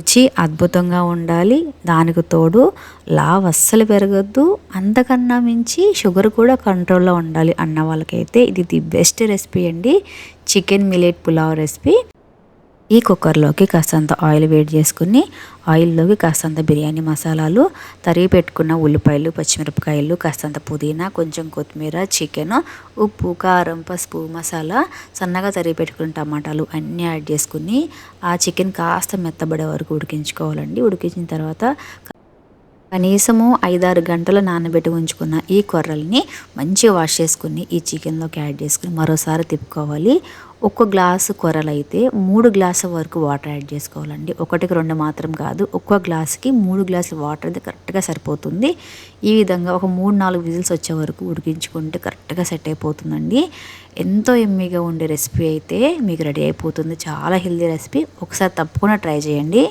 రుచి అద్భుతంగా ఉండాలి. దానికి తోడు లావ్ అస్సలు పెరగద్దు. అంతకన్నా మించి షుగర్ కూడా కంట్రోల్లో ఉండాలి అన్న వాళ్ళకైతే ఇది ది బెస్ట్ రెసిపీ అండి. Chicken millet pulao recipe. ఈ కుక్కర్లోకి కాస్తంత ఆయిల్ వేడి చేసుకుని ఆయిల్లోకి కాస్తంత బిర్యానీ మసాలాలు తరిగి పెట్టుకున్న ఉల్లిపాయలు పచ్చిమిరపకాయలు కాస్తంత పుదీనా కొంచెం కొత్తిమీర చికెన్ ఉప్పు కారం పసుపు మసాలా సన్నగా తరిగి పెట్టుకున్న టమాటాలు అన్నీ యాడ్ చేసుకుని ఆ చికెన్ కాస్త మెత్తబడే వరకు ఉడికించుకోవాలండి. ఉడికించిన తర్వాత కనీసము ఐదారు గంటలు నానబెట్టి ఉంచుకున్న ఈ కొర్రల్ని మంచిగా వాష్ చేసుకుని ఈ చికెన్లోకి యాడ్ చేసుకుని మరోసారి తిప్పుకోవాలి. ఒక్క గ్లాసు కొరలు అయితే మూడు గ్లాసుల వరకు వాటర్ యాడ్ చేసుకోవాలండి. ఒకటికి రెండు మాత్రం కాదు ఒక్క గ్లాసుకి మూడు గ్లాసులు వాటర్ అయితే కరెక్ట్గా సరిపోతుంది. ఈ విధంగా ఒక మూడు నాలుగు విజిల్స్ వచ్చే వరకు ఉడికించుకుంటే కరెక్ట్గా సెట్ అయిపోతుందండి. ఎంతో ఎమ్మిగా ఉండే రెసిపీ అయితే మీకు రెడీ అయిపోతుంది. చాలా హెల్దీ రెసిపీ. ఒకసారి తప్పకుండా ట్రై చేయండి.